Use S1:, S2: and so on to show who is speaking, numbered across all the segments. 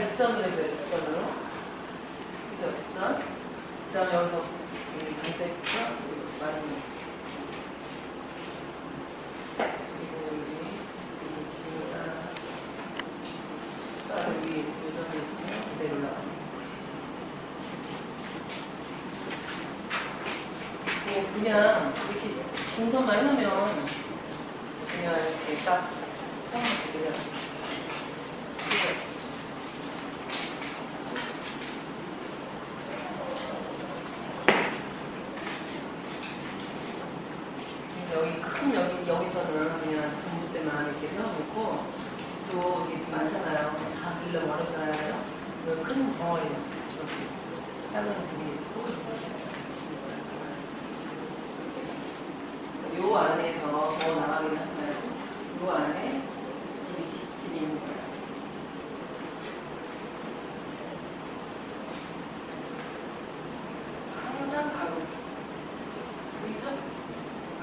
S1: 직선으로 해줘요, 직선으로. 그죠, 직선. 그 다음에 여기서 이 반대편, 마른 그리고 여기, 여기 지우다. 따로 여기 요점이 있으면 그대로 올라가요. 그냥, 그냥 이렇게 동선만 해놓으면 그냥 이렇게 딱 처음부터 그냥 그죠? 여기 큰 여기 여기서는 그냥 전봇대만 이렇게 세워놓고 집도 이게 지금 많잖아요. 다 빌려 어렵잖아요. 큰 덩어리 작은 집이 있고. 요 안에서 더 나가긴 하지 말고 요 안에 집이 집- 집이 있는 거예요. 항상 가고?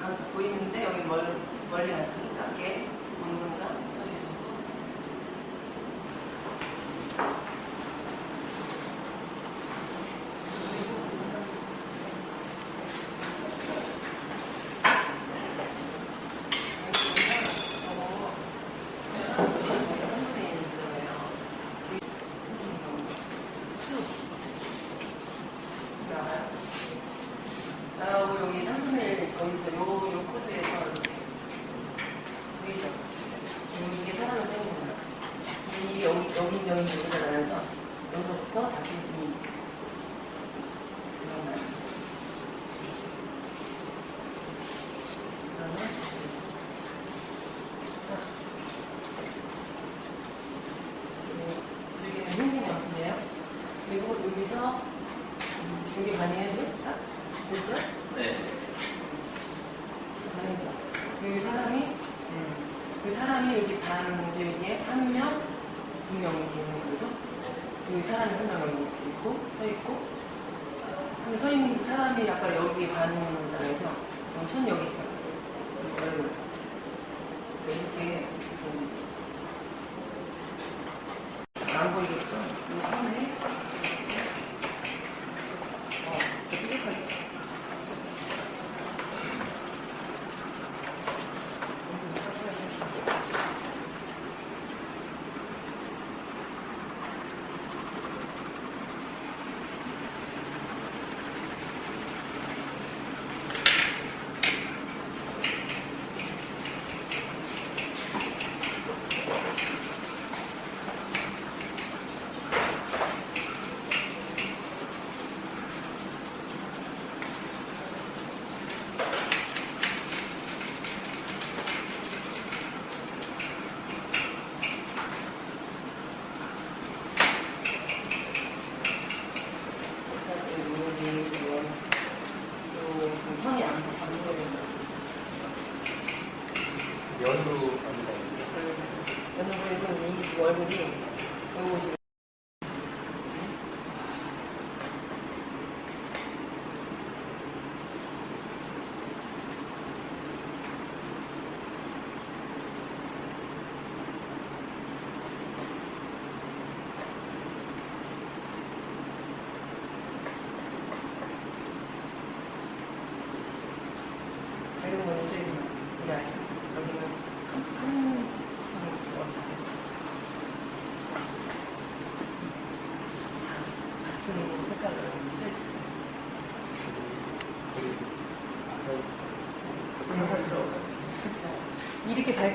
S1: 각 보이는데 여기 멀, 멀리 갈수록 작게 공간감 처리해주고. 여기 3분의 1 거기서 이렇게 보이죠? 이게 사람을 빼는 거야. 이 여기, 여기, 여기, 여기잖아요. 그래서 여기서부터 다시 이 그러면 그러면 자 이 즐기는 흰색 연필이에요. 그리고 여기서 음, 여기 많이 해줘? 자, 됐어요?
S2: 네.
S1: 다르죠. 여기 사람이, 음, 여기 사람이 여기 반 여기에 한 명, 두 명 이렇게 있는 거죠. 여기 사람이 한명 여기 있고, 서 있고. 근데 서 있는 사람이 아까 여기 반잖아요. 그럼 손 여기 있다. 얼굴. 이렇게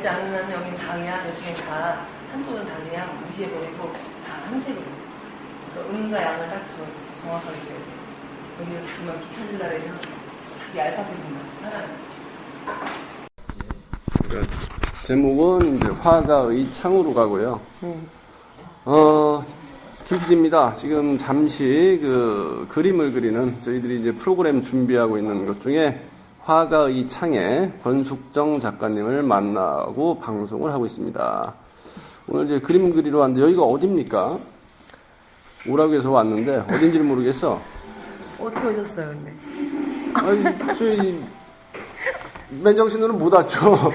S1: 밝지 않은 한 여긴 당이야, 이쪽엔 다 한쪽은 당이야 무시해버리고 다 한 색으로. 그러니까 음과 양을 딱 저- 정확하게 줘야 돼. 여기서 자꾸만 비춰질라 그러면 자기 얄팍해진다, 사람이.
S3: 그 제목은 이제 화가의 창으로 가고요. 어, 김PD입니다. 지금 잠시 그 그림을 그리는 저희들이 이제 프로그램 준비하고 있는 것 중에 화가의 창에 권숙정 작가님을 만나고 방송을 하고 있습니다. 오늘 이제 그림 그리러 왔는데 여기가 어딥니까? 오라고 해서 왔는데 어딘지를 모르겠어.
S1: 어떻게 오셨어요, 근데?
S3: 아니, 저희 맨정신으로 못 왔죠.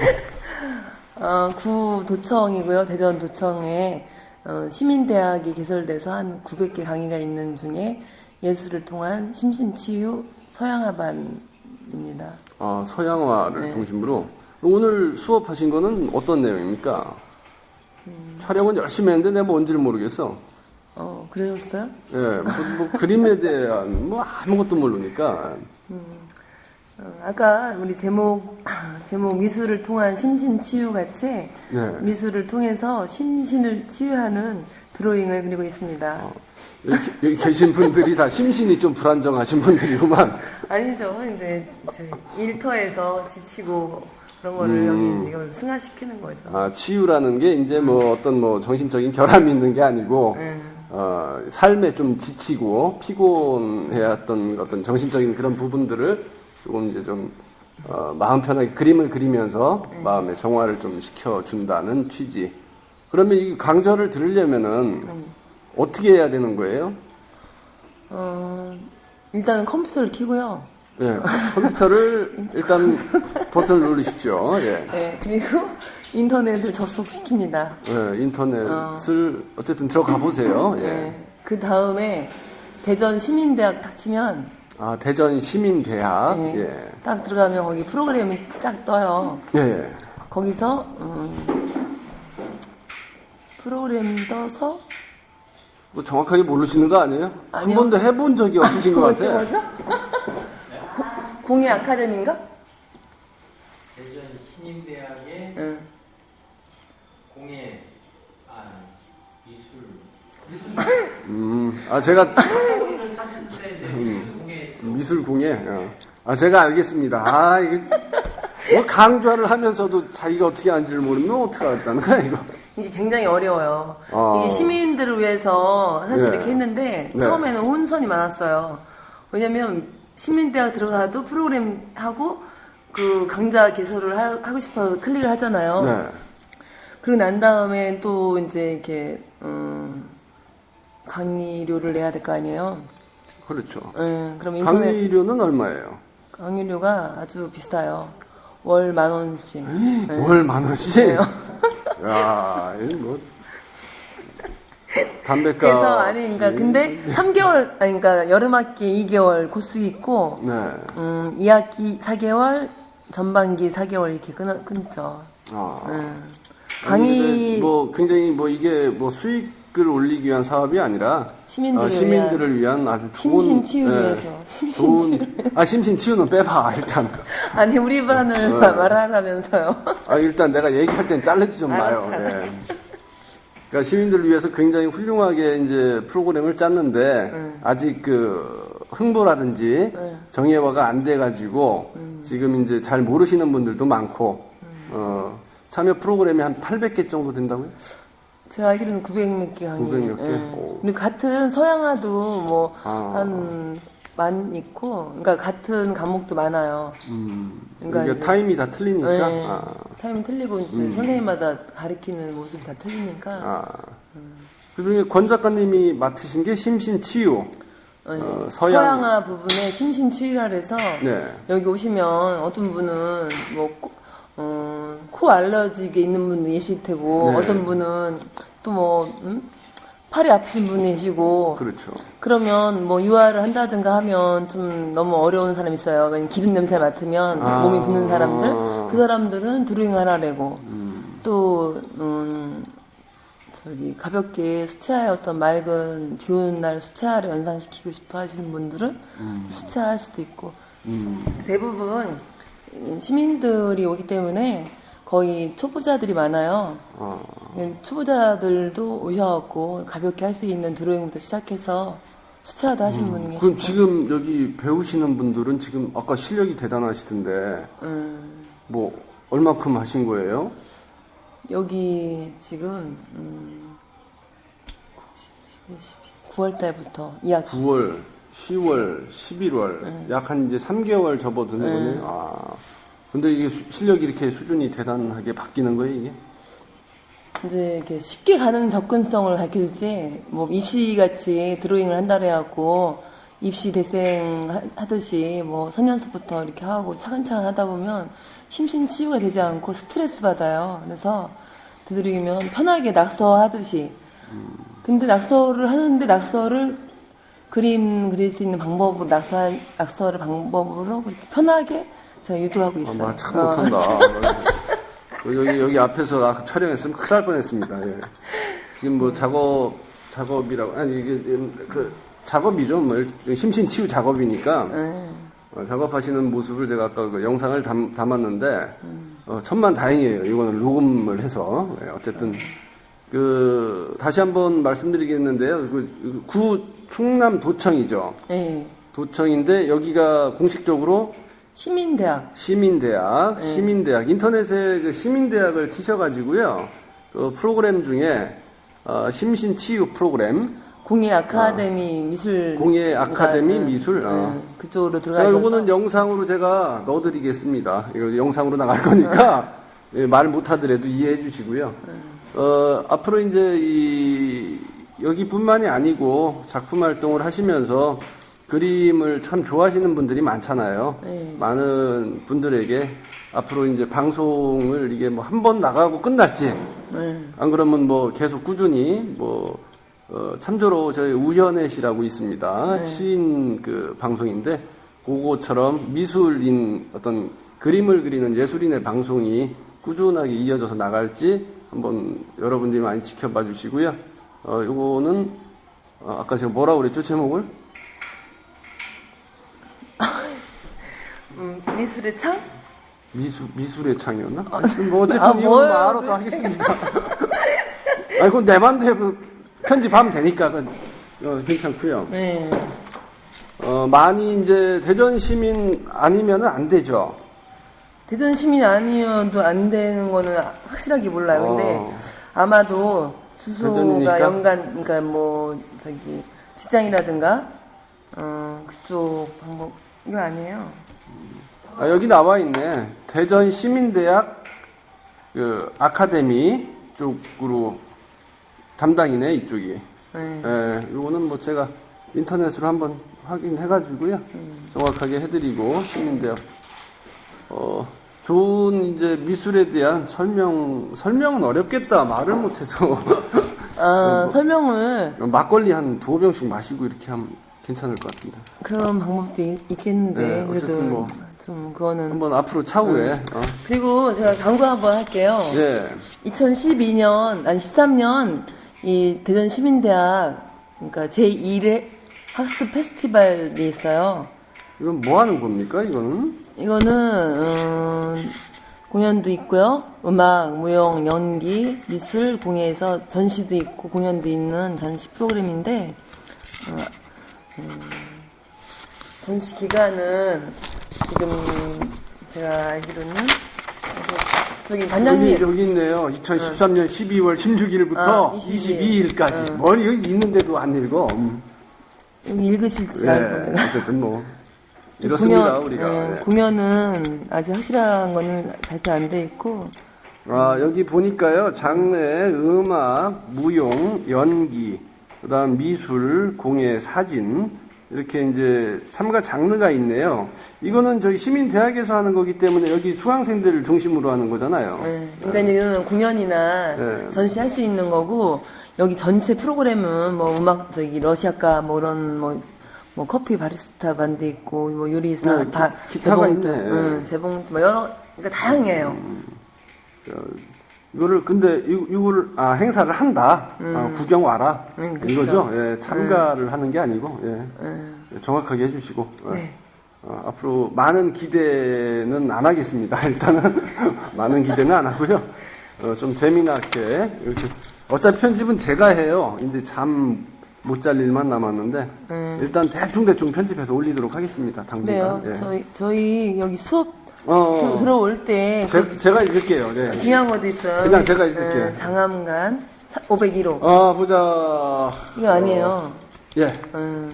S1: 어, 구 도청이고요. 대전 도청에 어, 시민대학이 개설돼서 한 900개 강의가 있는 중에 예술을 통한 심신치유 서양화반입니다.
S3: 아, 서양화를
S1: 네.
S3: 중심으로. 오늘 수업하신 거는 어떤 내용입니까?
S1: 음.
S3: 촬영은 열심히 했는데 내가 뭔지를 모르겠어.
S1: 어, 그러셨어요?
S3: 예, 뭐, 뭐 그림에 대한 뭐 아무것도 모르니까.
S1: 어, 아까 우리 제목, 제목 미술을 통한 심신 치유 같이
S3: 네.
S1: 미술을 통해서 심신을 치유하는 드로잉을 그리고 있습니다.
S3: 여기, 여기 계신 분들이 다 심신이 좀 불안정하신 분들이구만.
S1: 아니죠. 이제 일터에서 지치고 그런 거를
S3: 음.
S1: 여기 이제 이걸 승화시키는 거죠.
S3: 아, 치유라는 게 이제 뭐 어떤 뭐 정신적인 결함이 있는 게 아니고,
S1: 네.
S3: 어, 삶에 좀 지치고 피곤해했던 어떤 정신적인 그런 부분들을 조금 이제 좀, 어, 마음 편하게 그림을 그리면서 마음의 정화를 좀 시켜준다는 취지. 그러면 이 강좌를 들으려면은 어떻게 해야 되는 거예요?
S1: 어, 일단은 컴퓨터를 켜고요.
S3: 예, 컴퓨터를 일단 버튼을 누르십시오. 예.
S1: 네, 그리고 인터넷을 접속시킵니다.
S3: 예, 인터넷을 어 쨌든 들어가 보세요. 예.
S1: 네, 그 다음에 대전 시민대학 딱 치면
S3: 아, 대전 시민대학.
S1: 네,
S3: 예.
S1: 딱 들어가면 거기 프로그램이 쫙 떠요.
S3: 예, 예.
S1: 거기서 음, 프로그램 떠서
S3: 뭐 정확하게 모르시는 거 아니에요? 한
S1: 아니요.
S3: 번도 해본 적이 없으신 것
S1: 뭐지,
S3: 같아.
S1: 뭐죠? 공예 아카데미인가?
S2: 대전 시민대학의
S1: 응.
S2: 공예 아 미술
S3: 음, 아, 제가 미술 공예. 어. 아, 제가 알겠습니다. 아, 이게 뭐 강좌를 하면서도 자기가 어떻게 하는지를 모르면 어떡하겠다는 거야, 이거.
S1: 이게 굉장히 어려워요.
S3: 아.
S1: 이게 시민들을 위해서 사실
S3: 네.
S1: 이렇게 했는데
S3: 네.
S1: 처음에는 혼선이 많았어요. 왜냐면 시민대학 들어가도 프로그램 하고 그 강좌 개설을 하, 하고 싶어 클릭을 하잖아요.
S3: 네.
S1: 그러고 난 다음에 또 이제 이렇게 음, 강의료를 내야 될 거 아니에요.
S3: 그렇죠.
S1: 음, 그럼 인터넷
S3: 강의료는 얼마예요?
S1: 강의료가 아주 비싸요. 월 만 원씩. 네.
S3: 월만 원씩? 야, 이거 뭐. 담배값.
S1: 그래서 아니 그러니까 근데 3개월 아니 그러니까 여름 학기 2개월 코스 있고
S3: 네.
S1: 음, 2학기 4개월 전반기 4개월 이렇게 끊, 끊죠.
S3: 아. 근데
S1: 강의
S3: 뭐 굉장히 뭐 이게 뭐 수익 을 올리기 위한 사업이 아니라
S1: 시민들을
S3: 어, 시민들을 위한, 아주 좋은
S1: 심신 치유
S3: 예,
S1: 위해서. 심신 치유.
S3: 좋은 아 심신 치유는 빼봐 일단
S1: 아니 우리 반을
S3: 네.
S1: 말하라면서요.
S3: 아 일단 내가 얘기할 땐 자르지 좀 마요. 예. 그러니까 시민들을 위해서 굉장히 훌륭하게 이제 프로그램을 짰는데
S1: 음.
S3: 아직 그 홍보라든지
S1: 네.
S3: 정예화가 안 돼가지고
S1: 음.
S3: 지금 이제 잘 모르시는 분들도 많고 어, 참여 프로그램이 한 800개 정도 된다고요?
S1: 제가 알기로는 900몇 개 강의.
S3: 900몇 개?
S1: 예.
S3: 오.
S1: 근데 같은 서양화도 뭐
S3: 아.
S1: 한 만 있고, 그러니까 같은 과목도 많아요.
S3: 음,
S1: 그러니까 이제-
S3: 타임이 다 틀리니까.
S1: 네.
S3: 아,
S1: 타임 틀리고 이제
S3: 음.
S1: 선생님마다 가르치는 모습이 다 틀리니까.
S3: 아. 그 중에 권 작가님이 맡으신 게 심신치유.
S1: 어,
S3: 어,
S1: 서양...
S3: 서양-
S1: 화 부분에 심신치유라 해서
S3: 네.
S1: 여기 오시면 어떤 분은 뭐, 코, 어, 코 알러지가 있는 분도 계실 테고
S3: 네.
S1: 어떤 분은 또 뭐, 음? 팔이 아프신 분이 계시고
S3: 그렇죠.
S1: 그러면 뭐 유아를 한다든가 하면 좀 너무 어려운 사람 있어요. 기름 냄새 맡으면
S3: 아.
S1: 몸이 붓는 사람들 그 사람들은 드로잉 하라래고
S3: 음,
S1: 또 음, 저기 가볍게 수채화의 어떤 맑은 비 오는 날 수채화를 연상시키고 싶어 하시는 분들은 수채화 할 수도 있고
S3: 음,
S1: 대부분 시민들이 오기 때문에 거의 초보자들이 많아요.
S3: 어,
S1: 초보자들도 오셔갖고 가볍게 할 수 있는 드로잉부터 시작해서 수채화도 하시는 분이
S3: 그럼
S1: 계시고
S3: 지금 여기 배우시는 분들은 지금 아까 실력이 대단하시던데,
S1: 음,
S3: 뭐, 얼마큼 하신 거예요?
S1: 여기 지금 음, 9월 달부터 2학기
S3: 9월, 10월, 11월, 약한 이제 3개월 접어드는
S1: 네.
S3: 거네. 아. 근데 이게 수- 실력이 이렇게 수준이 대단하게 바뀌는 거예요, 이게?
S1: 이제 이렇게 쉽게 가는 접근성을 가르쳐 주지 뭐 입시 같이 드로잉을 한다 해갖고 입시 대생 하- 하듯이 뭐 선연수부터 이렇게 하고 차근차근 하다 보면 심신 치유가 되지 않고 스트레스 받아요. 그래서 되도록이면 편하게 낙서하듯이 근데 낙서를 하는데 낙서를 그림 그릴 수 있는 방법으로 낙서 낙서를 방법으로 그렇게 편하게 제가 유도하고
S3: 아,
S1: 있어요.
S3: 나참
S1: 어.
S3: 못한다. 여기, 여기 앞에서 아, 촬영했으면 큰일 날 뻔했습니다. 예. 지금 뭐 작업, 작업이라고, 아니, 이게, 그, 작업이죠. 뭐, 심신치유 작업이니까,
S1: 네.
S3: 어, 작업하시는 모습을 제가 아까 그 영상을 담, 담았는데, 어, 천만 다행이에요. 이거는 녹음을 해서. 예, 어쨌든, 그, 다시 한번 말씀드리겠는데요. 그, 구, 충남 도청이죠.
S1: 네.
S3: 도청인데, 여기가 공식적으로
S1: 시민대학.
S3: 시민대학,
S1: 네.
S3: 시민대학, 인터넷에 그 시민대학을 치셔가지고요, 그 프로그램 중에, 어, 심신치유 프로그램,
S1: 공예 아카데미 미술
S3: 어. 공예 아카데미
S1: 네,
S3: 미술,
S1: 네,
S3: 어.
S1: 그쪽으로
S3: 자,
S1: 들어가셔서
S3: 요거는 영상으로 제가 넣어드리겠습니다. 이거 영상으로 나갈 거니까, 예, 말 못하더라도 이해해 주시고요. 어, 앞으로 이제 이, 여기뿐만이 아니고 작품 활동을 하시면서 그림을 참 좋아하시는 분들이 많잖아요.
S1: 네.
S3: 많은 분들에게 앞으로 이제 방송을 이게 뭐 한 번 나가고 끝날지,
S1: 네.
S3: 안 그러면 뭐 계속 꾸준히 뭐 어, 참조로 저희 우연의 시라고 있습니다. 시인 그 방송인데 그거처럼 미술인 어떤 그림을 그리는 예술인의 방송이 꾸준하게 이어져서 나갈지 한번 여러분들이 많이 지켜봐 주시고요. 어, 요거는 어, 아까 제가 뭐라고 그랬죠 제목을?
S1: 음, 미술의 창?
S3: 미술 미술의 창이었나? 하여튼 뭐 어쨌든
S1: 아,
S3: 이거 뭐
S1: 뭐예요,
S3: 알아서 하겠습니다. 아니 그건 내 맘대로 편집하면 되니까 그건 어, 괜찮고요.
S1: 네.
S3: 어, 많이 이제 대전 시민 아니면은 안 되죠.
S1: 대전 시민 아니어도 안 되는 거는 확실하게 몰라요. 근데
S3: 어.
S1: 아마도 주소가
S3: 대전이니까?
S1: 연간, 그러니까 뭐 저기 직장이라든가 어 그쪽 방법 이거 아니에요.
S3: 아, 여기 나와 있네. 대전 시민대학 그 아카데미 쪽으로 담당이네 이쪽이.
S1: 네.
S3: 예, 요거는 뭐 제가 인터넷으로 한번 확인해가지고요. 정확하게 해드리고, 시민대학. 어, 좋은 이제 미술에 대한 설명, 설명은 어렵겠다. 말을 못해서.
S1: 아
S3: 뭐.
S1: 설명을
S3: 막걸리 한 두어 병씩 마시고 이렇게 하면 괜찮을 것 같습니다.
S1: 그런 방법도 있- 있겠는데
S3: 네,
S1: 그래도
S3: 뭐.
S1: 좀 그거는
S3: 한번 앞으로 차후에, 어,
S1: 그리고 제가 광고 한번 할게요.
S3: 예.
S1: 2012년, 아니 13년 이 대전 시민대학 그러니까 제1회 학습 페스티벌이 있어요.
S3: 이건 뭐 하는 겁니까, 이거는?
S1: 이거는 음, 공연도 있고요. 음악, 무용, 연기, 미술, 공예에서 전시도 있고 공연도 있는 전시 프로그램인데 어, 음, 전시 기간은 지금 제가 알기로는 저기
S3: 여기,
S1: 반장님
S3: 여기 있네요. 2013년 12월 16일부터
S1: 어, 22일.
S3: 22일까지.
S1: 어.
S3: 머리 여기 있는데도 안 읽어. 음.
S1: 여기 읽으실 줄
S3: 예,
S1: 알고 내가
S3: 어쨌든 뭐. 이렇습니다, 우리가.
S1: 예,
S3: 예.
S1: 공연은 아직 확실한 거는 발표 안 돼 있고
S3: 아, 여기 보니까요, 장르, 음악, 무용, 연기, 그 다음 미술, 공예, 사진, 이렇게 이제 참가 장르가 있네요. 이거는 저희 시민대학에서 하는 거기 때문에 여기 수강생들을 중심으로 하는 거잖아요.
S1: 예, 그러니까 이거는 공연이나
S3: 네.
S1: 전시할 수 있는 거고 여기 전체 프로그램은 뭐 음악 저기 러시아가 뭐 그런 뭐, 뭐 커피 바리스타 반도 있고 뭐 요리사
S3: 네, 기-
S1: 바,
S3: 기타가
S1: 재봉도
S3: 있네.
S1: 응, 재봉도 뭐 여러 그러니까 다양해요.
S3: 이거를 근데 이, 이거를 아 행사를 한다. 아, 구경 와라.
S1: 음, 그쵸.
S3: 이거죠. 예, 참가를 하는 게 아니고 예,
S1: 음,
S3: 정확하게 해주시고 예.
S1: 네.
S3: 어, 앞으로 많은 기대는 안 하겠습니다. 일단은 많은 기대는 안 하고요. 어, 좀 재미나게 이렇게 어차피 편집은 제가 해요. 이제 잠 못 잘 일만 남았는데
S1: 음.
S3: 일단 대충 대충 편집해서 올리도록 하겠습니다.
S1: 그래요.
S3: 당분간. 예.
S1: 저희 저희 여기 수업
S3: 어,
S1: 들- 들어올 때
S3: 제, 제가 읽을게요. 네.
S1: 중요한 것도 있어요.
S3: 그냥 제가 읽을게요.
S1: 음, 장암간 501호
S3: 아 보자.
S1: 이거 아니에요.
S3: 예.
S1: 음,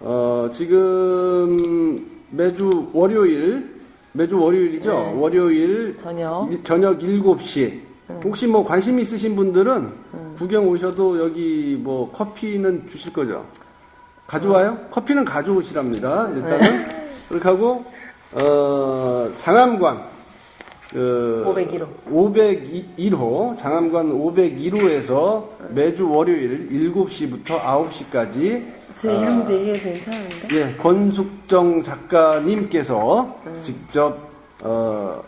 S3: 어, 지금 매주 월요일, 매주 월요일이죠?
S1: 네.
S3: 월요일
S1: 저녁
S3: 이- 저녁 7시. 혹시 뭐 관심 있으신 분들은 구경 오셔도 여기 뭐 커피는 주실 거죠? 가져와요? 커피는 가져오시랍니다. 일단은. 그렇게 하고, 어, 장암관. 그
S1: 501호.
S3: 501호 장암관 501호에서 매주 월요일 7시부터 9시까지
S1: 제 이름도 얘기해 도 괜찮은데?
S3: 예, 권숙정 작가님께서 직접 어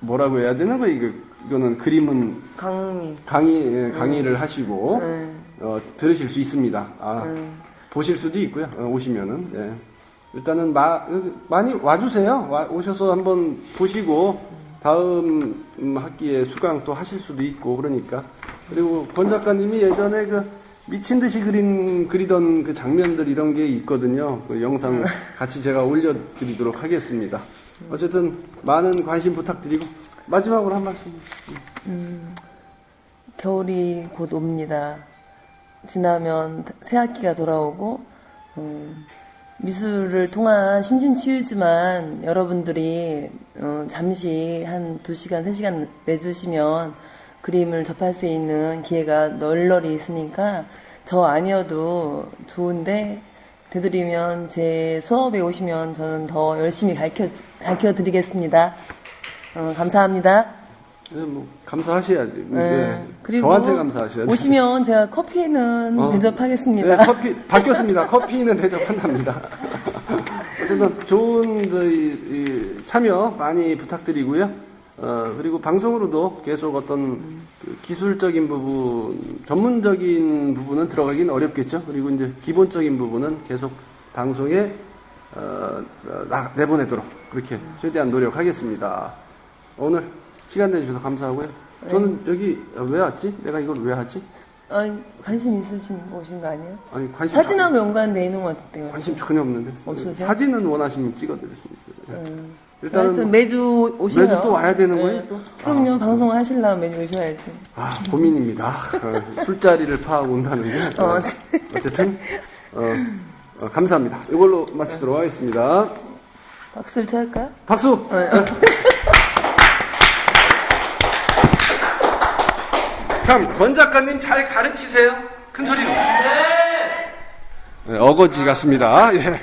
S3: 뭐라고 해야 되는 거예요? 이거 이거는 그림은
S1: 강미.
S3: 강의 예, 강의를 하시고
S1: 음.
S3: 어, 들으실 수 있습니다. 아,
S1: 음.
S3: 보실 수도 있고요. 어, 오시면은 예. 일단은 마, 많이 와주세요. 와- 오셔서 한번 보시고 다음 음, 학기에 수강 또 하실 수도 있고 그러니까 그리고 권 작가님이 예전에 그 미친 듯이 그린 그리던 그 장면들 이런 게 있거든요. 그 영상 같이 제가 올려드리도록 하겠습니다. 어쨌든 많은 관심 부탁드리고 마지막으로 한 말씀.
S1: 겨울이 곧 옵니다. 지나면 새 학기가 돌아오고 음, 미술을 통한 심신 치유지만 여러분들이 어, 잠시 한 2시간, 3시간 내주시면 그림을 접할 수 있는 기회가 널널이 있으니까 저 아니어도 좋은데 되도록이면 제 수업에 오시면 저는 더 열심히 가르쳐, 가르쳐 드리겠습니다. 어, 감사합니다.
S3: 예, 뭐 감사하셔야지.
S1: 네.
S3: 예.
S1: 그리고
S3: 저한테 감사하셔야지.
S1: 오시면 제가 커피는
S3: 어.
S1: 대접하겠습니다.
S3: 네, 커피 바뀌었습니다. 커피는 대접한답니다. 어쨌든 좋은 저희 이 참여 많이 부탁드리고요. 어, 그리고 방송으로도 계속 어떤 그 기술적인 부분, 전문적인 부분은 들어가긴 어렵겠죠. 그리고 이제 기본적인 부분은 계속 방송에 어, 어, 나- 내보내도록 그렇게 최대한 노력하겠습니다. 오늘 시간 내주셔서 감사하고요. 저는 여기 왜 왔지? 내가 이걸 왜 하지?
S1: 아니, 관심 있으신 오신 거 아니에요?
S3: 아니 관심
S1: 사진하고 연관돼 있는 것 같아요.
S3: 관심 전혀 없는데
S1: 없으세요?
S3: 사진은 원하시면 찍어드릴 수 있어요. 네.
S1: 음.
S3: 일단은
S1: 하여튼 매주 오셔요.
S3: 매주 또 와야 되는 거예요,
S1: 네.
S3: 또?
S1: 그럼요. 방송을 하시려면 매주 오셔야지.
S3: 아 고민입니다. 어, 술자리를 파하고 온다는 게
S1: 어.
S3: 어, 어쨌든 어, 어, 감사합니다. 이걸로 마치도록 하겠습니다.
S1: 박수를 칠까요?
S3: 박수. 참, 권 작가님 잘 가르치세요. 큰 소리로. 네, 어거지 같습니다. 예.